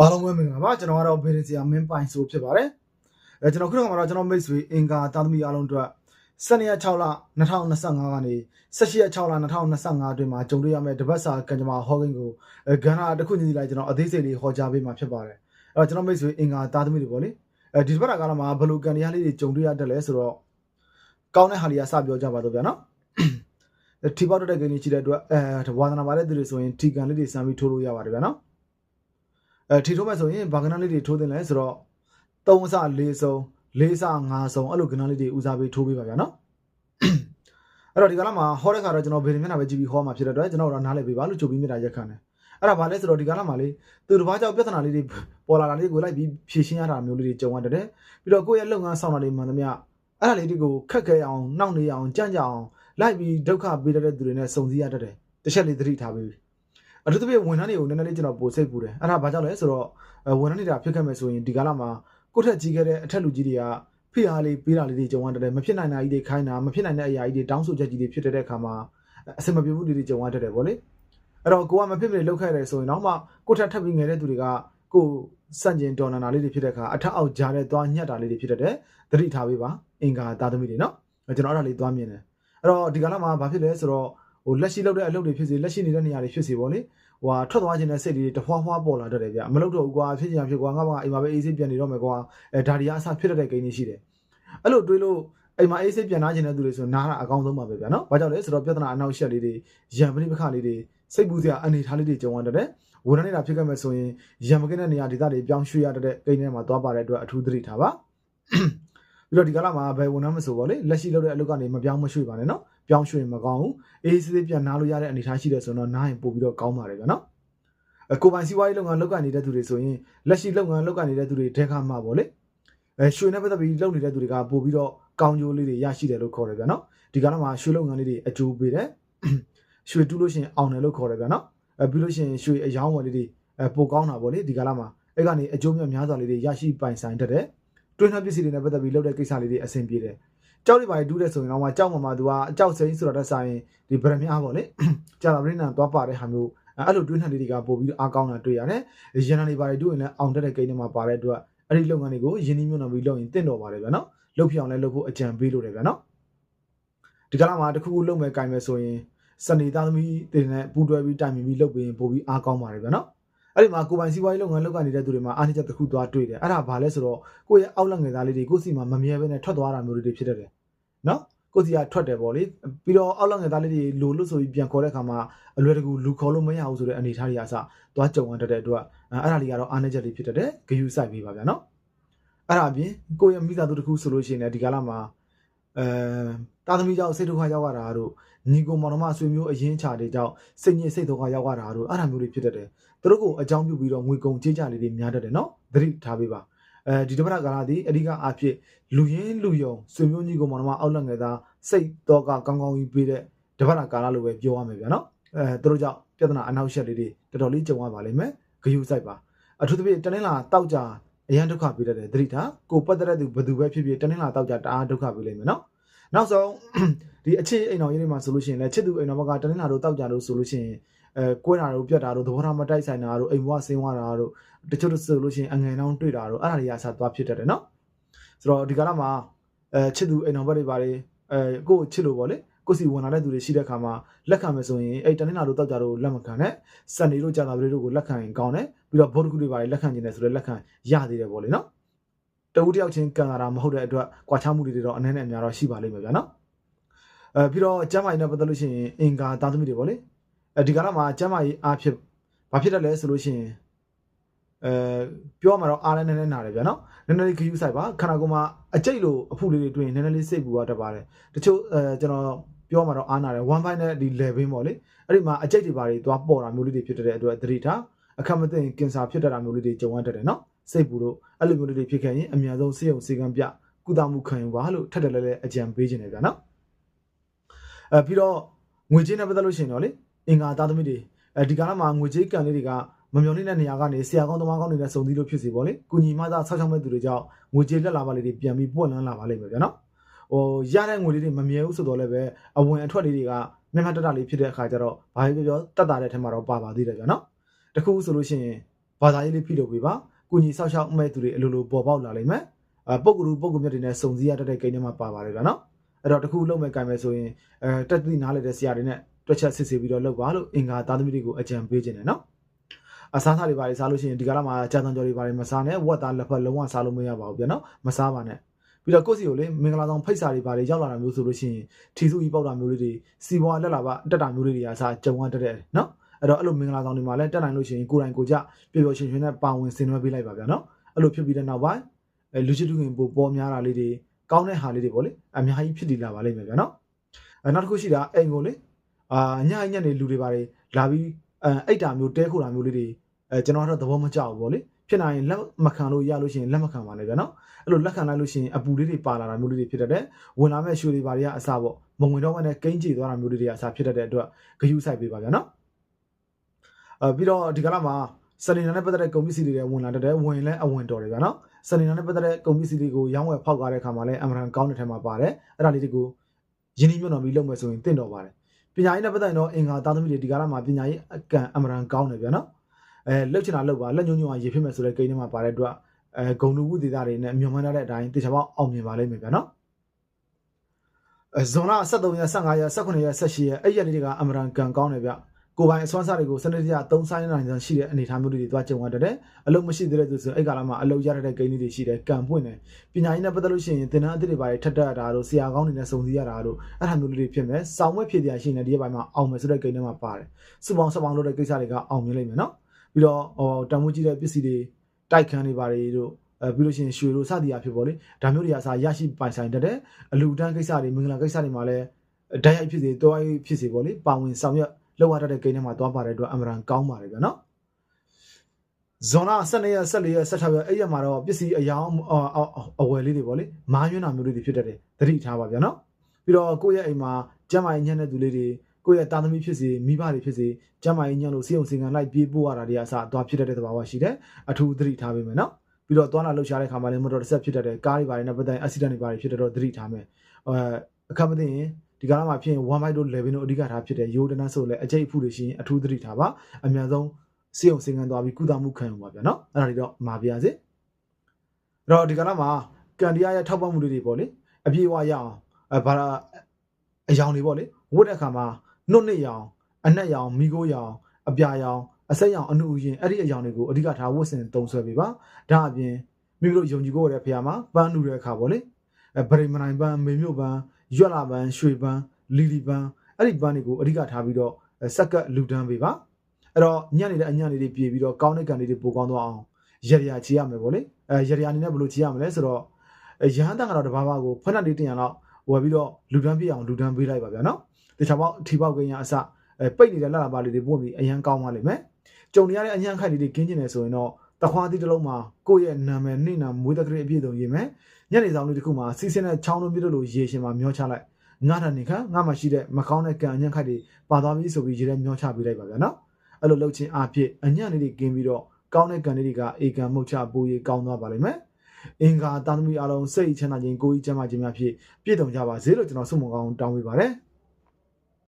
အားလုံးပဲမင်္ဂလာပါကျွန်တော်ကတော့ဘေရင်စီယာမင်းပိုင်ဆိုဖြစ်ပါတယ်အဲကျွန်တော်ခုနကမှတော့ကျွန်တော်မိတ်ဆွေအင်ကာတာသမီအားလုံးအတွက်စနေရက်6လ2025ကနေ18ရက်6လ2025အတွင်းမှာကြုံတွေ့ရမယ့်တပတ်စာကံကြမ္မာဟောကိန်းကိုအဲဂန္ဓာတစ်ခုညီလိုက်ကျွန်တော်အသေးစိတ်လေးဟောကြားပေးမှာဖြစ်ပါတယ်အဲ့တော့ကျွန်တော်မိတ်ဆွေအင်ကာတာသမီတွေပေါ့လေအဲဒီတပတ်ကာလမှာဘယ်လိုကံတရားလေးတွေကြုံတွေ့ရတတ်လဲဆိုတော့ကောင်းတဲ့ဟာလေးကစပြောကြပါတော့ဗျာနော်ထီပေါက်တက်တဲ့ကိန်းကြီးရှိတဲ့အတွက်အဲဝါသနာပါတဲ့သူတွေဆိုရင်ထီကန်လေးတွေစမ်းပြီးထိုးလို့ရပါတယ်ဗျာနော် အဲထီထိုးမဲ့ဆိုရင်ဘာကနန်းလေးတွေထိုးတင်လဲဆိုတော့3ဆ4ဆုံး4ဆ5ဆုံးအဲ့လိုကနန်းလေးတွေဦးစားပေးထိုးပေးပါဗျာနော်အဲ့တော့ဒီကလာမှာဟောတဲ့ခါတော့ကျွန်တော်ဗေဒမျက်နှာပဲကြည့်ပြီးဟောမှာဖြစ်တဲ့အတွက်ကျွန်တော်တို့နားလည်ပေးပါလို့ကြိုပြီးမြတ်တာရက်ခံတယ်အဲ့ဒါဘာလဲဆိုတော့ဒီကလာမှာလေသူတစ်ပါးကြောင့်ပြဿနာလေးတွေပေါ်လာတာလေးကိုလိုက်ပြီးဖြေရှင်းရတာမျိုးလေးတွေကြုံရတယ်ပြီးတော့ကိုယ့်ရဲ့လုပ်ငန်းဆောင်တာလေးမှန်သမျှအဲ့ဒါလေးတွေကိုခက်ခဲအောင်နှောင့်နှေးအောင်ကြမ်းကြအောင်လိုက်ပြီးဒုက္ခပေးတတ်တဲ့သူတွေနဲ့စုံစည်းရတတ်တယ်တစ်ချက်လေးသတိထားပေး အထူးသဖြင့်ဝန်ထမ်းတွေကိုနည်းနည်းလေးကျွန်တော်ပိုစိတ်ပူတယ်အဲ့ဒါဘာကြောင့်လဲဆိုတော့အဲဝန်ထမ်းတွေတာဖြစ်ခဲ့မယ်ဆိုရင်ဒီကာလမှာကိုယ့်ထက်ကြီးခဲ့တဲ့အထက်လူကြီးတွေကဖိအားလေးပေးတာလေးတွေကြုံရတယ်မဖြစ်နိုင်တာကြီးတွေခိုင်းတာမဖြစ်နိုင်တဲ့အရာကြီးတွေတောင်းဆိုချက်ကြီးတွေဖြစ်တဲ့အခါမှာအစမပြေမှုတွေကြုံရတတ်တယ်ဗောလေအဲ့တော့ကိုကမဖြစ်မနေလောက်ခဲ့တယ်ဆိုရင်တော့မှကိုယ့်ထက်ထပ်ပြီးငယ်တဲ့သူတွေကကိုစန့်ကျင်တော်နနာလေးတွေဖြစ်တဲ့အခါအထက်အောက်ကြားတဲ့သွားညှက်တာလေးတွေဖြစ်တတ်တယ်သတိထားပေးပါအင်္ဂါသားသမီးတွေနော်ကျွန်တော်အဲ့ဒါလေးသွားမြင်တယ်အဲ့တော့ဒီကာလမှာဘာဖြစ်လဲဆိုတော့ ဟိုလက်ရှိလုပ်တဲ့အလုပ်တွေဖြစ်စေလက်ရှိနေတဲ့နေရာတွေဖြစ်စေဗောလေဟိုဟာထွက်သွားခြင်းတဲ့စိတ်တွေတဖွာဖွာပေါ်လာတတ်တယ်ဗျမလုပ်တော့ဘူးကွာဖြစ်ချင်ဖြစ်ကွာငါဘာအိမ်မှာပဲအေးစိပြန်နေတော့မယ်ကွာအဲဒါဒီကအဆဖြစ်တတ်တဲ့ကိန်းတွေရှိတယ်အဲ့လိုတွေးလို့အိမ်မှာအေးစိပြန်နာခြင်းတဲ့သူတွေဆိုနားတာအကောင်းဆုံးပါပဲဗျာနော်ဘာကြောင့်လဲဆိုတော့ပြဿနာအနောက်ရှက်လေးတွေရံပရိပခလေးတွေစိတ်ပူစရာအနေထားလေးတွေကြုံရတတ်တယ်ဝန်ထမ်းနေတာဖြစ်ခဲ့မယ်ဆိုရင်ရံမကင်းတဲ့နေရာဒေသတွေပြောင်းရွှေ့ရတတ်တဲ့ကိန်းထဲမှာသွားပါတဲ့အတွက်အထူးသတိထားပါပြီးတော့ဒီကလာမှာဘယ်ဝန်ထမ်းမဆိုပေါ့လေလက်ရှိလုပ်တဲ့အလုပ်ကနေမပြောင်းမရွှေ့ပါနဲ့နော် ပြောင်းရွှေ့မကောင်းဘူးအေးစစ်စစ်ပြန်နားလို့ရတဲ့အနေအထားရှိတယ်ဆိုတော့နားရင်ပို့ပြီးတော့ကောင်းပါတယ်ဗျာနော်အကိုပိုင်စီးပွားရေးလုပ်ငန်းလုပ်ကိုင်နေတဲ့သူတွေဆိုရင်လက်ရှိလုပ်ငန်းလုပ်ကိုင်နေတဲ့သူတွေတဲခါမှာပေါ့လေအဲရွှေနဲ့ပတ်သက်ပြီးလုပ်နေတဲ့သူတွေကပို့ပြီးတော့ကောင်းကျိုးလေးတွေရရှိတယ်လို့ခေါ်တယ်ဗျာနော်ဒီကနေ့မှာရွှေလုပ်ငန်းလေးတွေအကျိုးပေးတယ်ရွှေတူးလို့ရှိရင်အောင်တယ်လို့ခေါ်တယ်ဗျာနော်အဲပြီးလို့ရှိရင်ရွှေအယောင်းဝယ်လေးတွေအဲပိုကောင်းတာပေါ့လေဒီကနေ့မှာအဲ့ကနေအကျိုးမြတ်များစွာလေးတွေရရှိပိုင်ဆိုင်တတ်တယ်တွင်းနှပစ္စည်းတွေနဲ့ပတ်သက်ပြီးလုပ်တဲ့ကိစ္စလေးတွေအဆင်ပြေတယ် ကြောက်တွေပါတူးတဲ့ဆိုရင်တော့ကြောက်မှာမှာသူကအကြောက်စိမ့်ဆိုတာတက်ဆိုင်ဒီဗရမ ्या ပေါ့လေကြာလာပရိနာသွားပါတဲ့ဟာမျိုးအဲ့လိုတွင်းနှတွေကပို့ပြီးအားကောင်းတာတွေ့ရတယ်ရန်နာတွေပါတယ်တူးရင်လည်းအောင်တက်တဲ့ကိန်းတွေမှာပါတဲ့အတွက်အဲ့ဒီလုပ်ငန်းတွေကိုရင်းနှီးမြှုပ်နှံပြီးလုပ်ရင်တင့်တော်ပါတယ်ဗျာနော်လုပ်ပြအောင်လည်းလုပ်ဖို့အကြံပေးလို့တယ်ဗျာနော်ဒီကလာမှာတစ်ခုခုလုပ်မယ်ကြိုင်မယ်ဆိုရင်စနေသားသမီးတွေနဲ့ပူးတွဲပြီးတိုင်ပင်ပြီးလုပ်ပြီးပို့ပြီးအားကောင်းပါတယ်ဗျာနော် အဲ့ဒီမှာကိုပိုင်စီးပွားရေးလုပ်ငန်းလုပ်ကနေနေတဲ့သူတွေမှာအားနည်းချက်တစ်ခုသွားတွေ့တယ်အဲ့ဒါဘာလဲဆိုတော့ကိုယ့်ရဲ့အောက်လက်ငယ်သားလေးတွေကိုယ့်စီမှာမမြဲဘဲနဲ့ထွက်သွားတာမျိုးတွေဖြစ်တတ်တယ်နော်ကိုယ့်စီကထွက်တယ်ပေါ့လေပြီးတော့အောက်လက်ငယ်သားလေးတွေလိုလို့ဆိုပြီးပြန်ခေါ်တဲ့အခါမှာအလွယ်တကူလူခေါ်လို့မရဘူးဆိုတဲ့အနေအထားတွေအစသွားကြုံရတတ်တဲ့အတွက်အဲ့ဒါလေးကတော့အားနည်းချက်တွေဖြစ်တတ်တယ်ဂယုစိုက်ပေးပါဗျာနော်အဲ့ဒါအပြင်ကိုယ့်ရဲ့မိသားစုတစ်ခုဆိုလို့ရှိရင်လည်းဒီကာလမှာအဲတာသမီကြောင့်စိတ်ဒုက္ခရောက်ရတာတို့ ညီကိုမောင်နှမဆွေမျိုးအရင်ချာတွေကြောင့်စိတ်ညစ်စိတ်ဒုက္ခရောက်ရတာတို့အဲ့ဒါမျိုးတွေဖြစ်တတ်တယ်သူတို့ကိုအကြောင်းပြုပြီးတော့ငွေကုန်ကြေးကြလေးတွေများတတ်တယ်နော်သတိထားပေးပါအဲဒီတပတ်ကာလသည်အဓိကအားဖြင့်လူရင်းလူယုံဆွေမျိုးညီကိုမောင်နှမအောက်လက်ငယ်သားစိတ်တော့ကကောင်းကောင်းကြီးပေးတဲ့တပတ်ကာလလိုပဲပြောရမယ်ဗျာနော်အဲသူတို့ကြောင့်ပြဿနာအနောက်ရှက်လေးတွေတော်တော်လေးကြုံရပါလိမ့်မယ်ဂယုစိုက်ပါအထူးသဖြင့်တနင်္လာတောက်ကြအရန်ဒုက္ခပေးတတ်တယ်သတိထားကိုပတ်သက်တဲ့သူဘယ်သူပဲဖြစ်ဖြစ်တနင်္လာတောက်ကြတအားဒုက္ခပေးလိမ့်မယ်နော်နောက်ဆုံး ဒီအခြေအိမ်တော်ရေးတွေမှာဆိုလို့ရှိရင်လည်းချစ်သူအိမ်တော်ဘက်ကတနင်္လာတို့တောက်ကြလို့ဆိုလို့ရှိရင်အဲကွဲတာတို့ပြတ်တာတို့သဘောထားမတိုက်ဆိုင်တာတို့အိမ်ဘဝဆင်းသွားတာတို့တချို့ဆိုလို့ရှိရင်အငယ်နှောင်းတွေ့တာတို့အဲ့ဒါတွေကဆာသွားဖြစ်တတ်တယ်နော်ဆိုတော့ဒီကလာမှာအဲချစ်သူအိမ်တော်ဘက်တွေပါလေအဲကိုယ့်ချစ်လို့ပေါ့လေကိုစီဝင်လာတဲ့သူတွေရှိတဲ့ခါမှာလက်ခံမယ်ဆိုရင်အဲ့တနင်္လာတို့တောက်ကြတို့လက်မခံနဲ့စနေတို့ကြာတာတွေတို့ကိုလက်ခံရင်ကောင်းတယ်ပြီးတော့ဗုဒ္ဓခုတွေပါလေလက်ခံခြင်းနဲ့ဆိုတော့လက်ခံရသေးတယ်ပေါ့လေနော်တဦးတယောက်ချင်းကန်လာတာမဟုတ်တဲ့အတွက်ကွာခြားမှုတွေတော့အနည်းနဲ့အများတော့ရှိပါလိမ့်မယ်ဗျာနော် အဲပြီးတော့ကျမ်းမာရေးနဲ့ပတ်သက်လို့ရှိရင်အင်္ဂါသားသမီးတွေပေါ့လေအဲဒီကနေ့မှာကျမ်းမာရေးအားဖြစ်ဘာဖြစ်တတ်လဲဆိုလို့ရှိရင်အဲပြောမှတော့အားလည်းနည်းနည်းနာတယ်ဗျာနော်နည်းနည်းလေးခယူးဆိုင်ပါခန္ဓာကိုယ်မှာအကျိတ်လိုအဖုလေးတွေတွေ့ရင်နည်းနည်းလေးစိတ်ပူရတတ်ပါတယ်တချို့အဲကျွန်တော်ပြောမှတော့အားနာတယ်1 point နဲ့ဒီ level ပေါ့လေအဲ့ဒီမှာအကျိတ်တွေပါတွေသွားပေါ်တာမျိုးလေးတွေဖြစ်တဲ့အတွက်သတိထားအခက်မသိရင်ကင်ဆာဖြစ်တတ်တာမျိုးလေးတွေကြုံရတတ်တယ်နော်စိတ်ပူလို့အဲ့လိုမျိုးလေးတွေဖြစ်ခဲ့ရင်အများဆုံးဆေးရုံဆေးကမ်းပြကုသမှုခံယူပါလို့ထပ်တယ်လဲလဲအကြံပေးခြင်းတယ်ဗျာနော် အဲပြီးတော့ငွေကြေးနဲ့ပတ်သက်လို့ရှိရင်တော့လေအင်္ဂါသားသမီးတွေအဲဒီကာလမှာငွေကြေးကန်လေးတွေကမမျော်လင့်တဲ့နေရာကနေဆရာကောင်းသမားကောင်းတွေနဲ့စုံသီးလို့ဖြစ်စီပေါ့လေကုညီမသားဆောက်ရှောက်မဲ့သူတွေကြောင့်ငွေကြေးလက်လာပါလေးတွေပြန်ပြီးပွက်လန်းလာပါလိမ့်မယ်ဗျာနော်ဟိုရတဲ့ငွေလေးတွေမမြဲဘူးဆိုတော့လည်းပဲအဝင်အထွက်လေးတွေကမျက်မှတ်တက်တာလေးဖြစ်တဲ့အခါကျတော့ဘာပဲပြောပြောတက်တာတဲ့ထဲမှာတော့ပါပါသေးတယ်ဗျာနော်တခုဆိုလို့ရှိရင်ဘာသာရေးလေးဖိလုပ်ပေးပါကုညီဆောက်ရှောက်မဲ့သူတွေအလိုလိုပေါ်ပေါက်လာလိမ့်မယ်အဲပုံကူပုံကူမြတ်တွေနဲ့စုံစည်းရတတ်တဲ့ကိန်းထဲမှာပါပါတယ်ဗျာနော် အဲ့တော့တခုလုံးမဲ့ကင်မယ်ဆိုရင်အဲတက်သတိနားလည်တဲ့ဆရာတွေနဲ့တွက်ချက်စစ်ဆေးပြီးတော့လုပ်ပါလို့အင်္ဂါသားသမီးတွေကိုအကြံပေးခြင်းတယ်နော်အစားစားတွေပါလေစားလို့ရှိရင်ဒီကလာမှာကြာတန်ကြော်တွေပါလေမစားနဲ့ဝက်သားလက်ဖက်လုံးဝစားလို့မရပါဘူးဗျာနော်မစားပါနဲ့ပြီးတော့ကိုယ့်စီကိုလေမင်္ဂလာဆောင်ဖိတ်စာတွေပါလေရောက်လာတာမျိုးဆိုလို့ရှိရင်ထီစုကြီးပေါက်တာမျိုးလေးတွေစီပွားလက်လာပါတက်တာမျိုးလေးတွေအစားကြုံရတတ်တယ်နော်အဲ့တော့အဲ့လိုမင်္ဂလာဆောင်တွေမှာလည်းတက်နိုင်လို့ရှိရင်ကိုယ်တိုင်ကိုကြပျော်ပျော်ရွှင်ရွှင်နဲ့ပါဝင်ဆင်နွှဲပေးလိုက်ပါဗျာနော်အဲ့လိုဖြစ်ပြီးတဲ့နောက်ပိုင်းအဲလူချစ်သူခင်ပိုပေါ်များတာလေးတွေ ကောင်းတဲ့ဟာလေးတွေပေါ့လေအများကြီးဖြစ်တည်လာပါလိမ့်မယ်ဗျာနော်အဲနောက်တစ်ခုရှိတာအိမ်ကိုလေအာညညက်နေလူတွေပါလေလာပြီးအဲအိတ်တာမျိုးတဲခိုတာမျိုးလေးတွေအဲကျွန်တော်ကတော့သဘောမကျဘူးပေါ့လေဖြစ်နိုင်ရင်လက်မခံလို့ရလို့ရှိရင်လက်မခံပါနဲ့ဗျာနော်အဲ့လိုလက်ခံလိုက်လို့ရှိရင်အပူလေးတွေပါလာတာမျိုးလေးတွေဖြစ်တတ်တယ်ဝင်လာမဲ့ရွှေတွေပါတွေကအစားပေါ့မဝင်တော့ဘဲနဲ့ကိန်းကြည့်သွားတာမျိုးလေးတွေကအစားဖြစ်တတ်တဲ့အတွက်ဂယုစိုက်ပေးပါဗျာနော်အဲပြီးတော့ဒီကလာမှာစနေနာနဲ့ပတ်သက်တဲ့ကုန်ပစ္စည်းတွေလည်းဝင်လာတတ်တယ်ဝင်လဲအဝင်တော်တယ်ဗျာနော် စနေနာနဲ့ပတ်သက်တဲ့ကုန်ပစ္စည်းတွေကိုရောင်းဝယ်ဖောက်ကားတဲ့အခါမှာလည်းအမှန်တန်ကောင်းတဲ့ထဲမှာပါတယ်အဲ့ဒါလေးတွေကိုယင်းနှိမ့်ညွတ်တော်ပြီးလုပ်မယ်ဆိုရင်တင့်တော်ပါတယ်ပညာရေးနဲ့ပတ်သက်ရင်တော့အင်္ဂါသားသမီးတွေဒီကလာမှာပညာရေးအကန့်အမှန်တန်ကောင်းတယ်ဗျာနော်အဲလှုပ်ချင်တာလှုပ်ပါလက်ညှိုးညွှန်အောင်ရေဖြစ်မယ်ဆိုတဲ့ကိန်းထဲမှာပါတဲ့အတွက်အဲဂုံလူဝုဒေတာတွေနဲ့အမြုံမှန်းထားတဲ့အတိုင်းတေချာပေါက်အောင်မြင်ပါလိမ့်မယ်ဗျာနော်အဲဇွန်လ23ရက်15ရက်18ရက်18ရက်အဲ့ရက်လေးတွေကအမှန်တန်ကန်ကောင်းတယ်ဗျ ကိုပိုင်အစွမ်းစားတွေကိုစနစ်တကျသုံးဆိုင်နိုင်တဲ့ရှိတဲ့အနေအထားမျိုးတွေတွားကြုံရတဲ့အလုပ်မရှိသေးတဲ့သူဆိုအဲ့ကာလမှာအလုပ်ရတဲ့ကိန်းလေးတွေရှိတယ်ကံပွင့်တယ်ပညာရေးနဲ့ပတ်သက်လို့ရှိရင်သင်တန်းအသစ်တွေပါထက်တက်တာတို့ဆရာကောင်းတွေနဲ့စုံစည်းရတာတို့အဲ့ဒါမျိုးလေးတွေဖြစ်မယ်စောင်းဝဲဖြစ်ပြရှိနေဒီဘက်မှာအောင်မယ်ဆိုတဲ့ကိန်းထဲမှာပါတယ်စုပေါင်းစပေါင်းလို့တဲ့ကိစ္စတွေကအောင်မြင်လိမ့်မယ်နော်ပြီးတော့ဟောတန်ဖိုးကြီးတဲ့ပစ္စည်းတွေတိုက်ခန်းတွေပါတယ်တို့အဲပြီးလို့ရှိရင်ရွှေတို့စသည်အဖြစ်ပေါ့လေဒါမျိုးတွေအစားရရှိပိုင်ဆိုင်တတ်တဲ့အလူတန်းကိစ္စတွေမင်္ဂလာကိစ္စတွေမှာလည်းဓာတ်ရိုက်ဖြစ်စေတောရိုက်ဖြစ်စေပေါ့လေပါဝင်ဆောင်ရွက် လောက်ရတဲ့ကိန်းထဲမှာသွားပါတဲ့အတွက်အမှန်တန်ကောင်းပါတယ်ဗျာနော်ဇွန်လ12ရက်14ရက်16ရက်အဲ့ရက်မှာတော့ပစ္စည်းအယောင်အဝယ်လေးတွေပေါ့လေမားယွန်းတာမျိုးလေးတွေဖြစ်တတ်တယ်သတိထားပါဗျာနော်ပြီးတော့ကိုယ့်ရဲ့အိမ်မှာကျမ်းမာရေးညံ့တဲ့သူလေးတွေကိုယ့်ရဲ့တာသမီဖြစ်စေမိဘတွေဖြစ်စေကျမ်းမာရေးညံ့လို့စီအောင်စင်ကန်လိုက်ပြေးပို့ရတာတွေအစားအသွားဖြစ်တတ်တဲ့သဘာဝရှိတယ်အထူးသတိထားပေးမယ်နော်ပြီးတော့သွားလာလှုပ်ရှားတဲ့ခါမှာလည်းမတော်တဆဖြစ်တတ်တဲ့ကားတွေပါတယ်နဲ့ပတ်သက်အက်ဆီဒန့်တွေပါတယ်ဖြစ်တော့သတိထားမယ်အဲအခက်မသိရင် ဒီကာလမှာဖြစ်ရင်1 byte တို့ level တို့အဓိကထားဖြစ်တဲ့ရိုးတနတ်ဆိုလည်းအကျိတ်အဖုတွေရှိရင်အထူးသတိထားပါအများဆုံးစေအောင်စင်ကန်သွားပြီးကုသမှုခံယူပါဗျာနော်အဲ့ဒါတွေတော့မှာပြရစေအဲ့တော့ဒီကာလမှာကန်ဒီယာရဲ့ထောက်ပံ့မှုတွေပေါ့လေအပြေအဝရအောင်အဲဘာလာအယောင်တွေပေါ့လေဝတ်တဲ့အခါမှာနှုတ်နှစ်ရောင်အနက်ရောင်မိโกရောင်အပြာရောင်အဆက်ရောင်အနုရင်အဲ့ဒီအယောင်တွေကိုအဓိကထားဝတ်ဆင်သုံးဆွဲပေးပါဒါအပြင်မိမိတို့ယုံကြည်ကိုရတဲ့ဖရာမှာပန်းနူတဲ့အခါပေါ့လေအဲဗရိမနိုင်ပန်းမေမြို့ပန်း ရွက်လာပန်းရွှေပန်းလီလီပန်းအဲ့ဒီပန်းတွေကိုအဓိကထားပြီးတော့စက်ကပ်လူတန်းပေးပါအဲ့တော့ညနေတဲ့အညနေလေးပြေပြီးတော့ကောင်းတဲ့ကန်လေးတွေပိုကောင်းသွားအောင်ရရချေရမယ်ပေါ့လေအဲရရအနေနဲ့ဘယ်လိုချေရမလဲဆိုတော့ရဟန်းတန်ကတော့တဘာဘာကိုဖက်နက်လေးတင်ရတော့ဝယ်ပြီးတော့လူတန်းပြအောင်လူတန်းပေးလိုက်ပါဗျာနော်တခြားပေါက်ထီပေါက်ကိန်းရအစအဲပိတ်နေတဲ့လက်လာပါလေးတွေပို့ပြီးအရန်ကောင်းပါလိမ့်မယ်ကြုံနေရတဲ့အညံ့ခိုက်လေးတွေကင်းကျင်နေဆိုရင်တော့တခွားသီးတစ်လုံးမှာကိုယ့်ရဲ့နာမည်နှိမ့်နာမွေးတက်ကလေးအပြည့်စုံရေးမယ် ညနေဆောင်လေးတစ်ခုမှာစီးစင်းတဲ့ချောင်းလုံးပြည့်လို့ရေရှင်မှာမျောချလိုက်ငါတာနေခါငါမှရှိတဲ့မကောင်းတဲ့ကံအညံ့ခိုက်တွေပါသွားပြီဆိုပြီးရေထဲမျောချပေးလိုက်ပါဗျာနော်အဲ့လိုလုပ်ချင်းအဖြစ်အညံ့လေးတွေကင်းပြီးတော့ကောင်းတဲ့ကံလေးတွေကအေကံမှုတ်ချပူရေးကောင်းသွားပါလိမ့်မယ်အင်္ဂါတာသမီအလုံးစိတ်ချမ်းသာခြင်းကိုယ်ကြီးချမ်းသာခြင်းများဖြင့်ပြည့်စုံကြပါစေလို့ကျွန်တော်ဆုမွန်ကောင်းတောင်းပေးပါတယ်